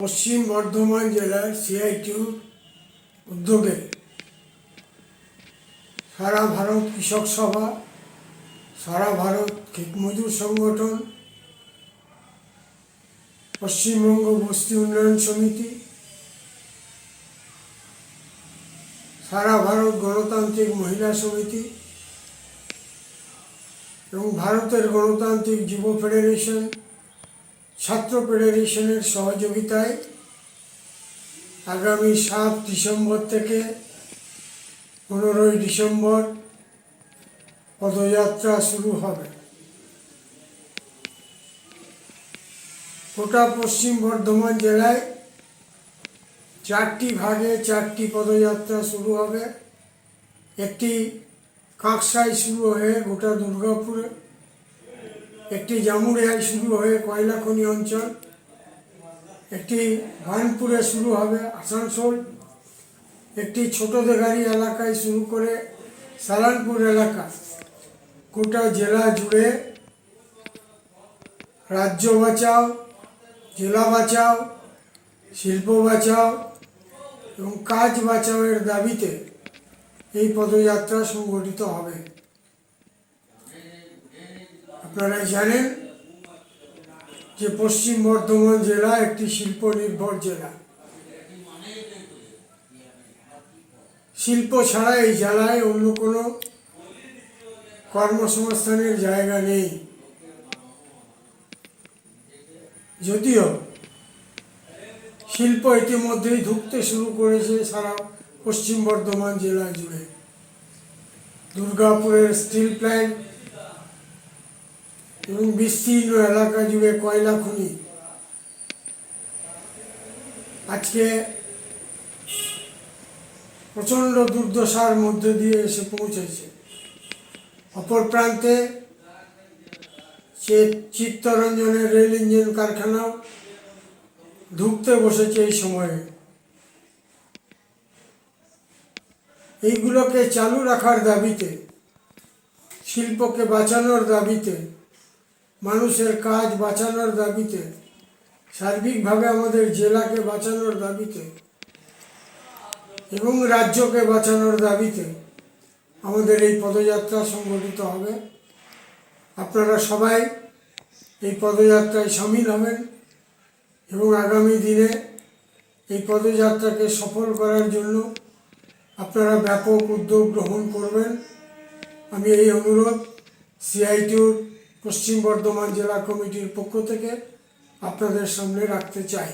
পশ্চিম বর্ধমান জেলার সিআইটিউ উদ্যোগে সারা ভারত কৃষক সভা, সারা ভারত ক্ষেতমজুর সংগঠন, পশ্চিমবঙ্গ বস্তি উন্নয়ন সমিতি, সারা ভারত গণতান্ত্রিক মহিলা সমিতি এবং ভারতের গণতান্ত্রিক যুব ফেডারেশন ছাত্র ফেডারেশনের সহযোগিতায় আগামী সাত ডিসেম্বর থেকে পনেরোই ডিসেম্বর পদযাত্রা শুরু হবে। গোটা পশ্চিম বর্ধমান জেলায় চারটি ভাগে চারটি পদযাত্রা শুরু হবে। একটি কাঁকসায় শুরু হয়ে গোটা দুর্গাপুরে একটি জামুড়িয়ায় শুরু হয়ে কয়লাখনি অঞ্চল, একটি ভানপুরে শুরু হবে আসানসোল, একটি ছোট দেগারি এলাকায় শুরু করে সালানপুর এলাকা। গোটা জেলা জুড়ে রাজ্য বাঁচাও, জেলা বাঁচাও, শিল্প বাঁচাও এবং কাজ বাঁচাওয়ের দাবিতে এই পদযাত্রা সংগঠিত হবে। আপনারা জানেন যে পশ্চিম বর্ধমান জেলা একটি শিল্প নির্ভর জেলা। শিল্প ছাড়া এই জেলায় অন্য কোনো কর্মসংস্থানের জায়গা নেই। যদিও শিল্প ইতিমধ্যেই ঢুকতে শুরু করেছে সারা পশ্চিম বর্ধমান জেলা জুড়ে। দুর্গাপুরের স্টিল প্ল্যান্ট এবং বিস্তীর্ণ এলাকা জুড়ে কয়লা খনি। আজকে প্রচণ্ড দুর্দশার মধ্যে দিয়ে এসে পৌঁছেছে। অপর প্রান্তে সে চিত্তরঞ্জনের রেল ইঞ্জিন কারখানাও ঢুকতে বসেছে এই সময়ে। এইগুলোকে চালু রাখার দাবিতে, শিল্পকে বাঁচানোর দাবিতে মানুষের কাজ বাঁচানোর দাবিতে, সার্বিকভাবে আমাদের জেলাকে বাঁচানোর দাবিতে এবং রাজ্যকে বাঁচানোর দাবিতে আমাদের এই পদযাত্রা সংগঠিত হবে। আপনারা সবাই এই পদযাত্রায় সামিল হবেন এবং আগামী দিনে এই পদযাত্রাকে সফল করার জন্য আপনারা ব্যাপক উদ্যোগ গ্রহণ করবেন। আমি এই অনুরোধ সিআইটিউর পশ্চিম বর্ধমান জেলা কমিটির পক্ষ থেকে আপনাদের সামনে রাখতে চাই।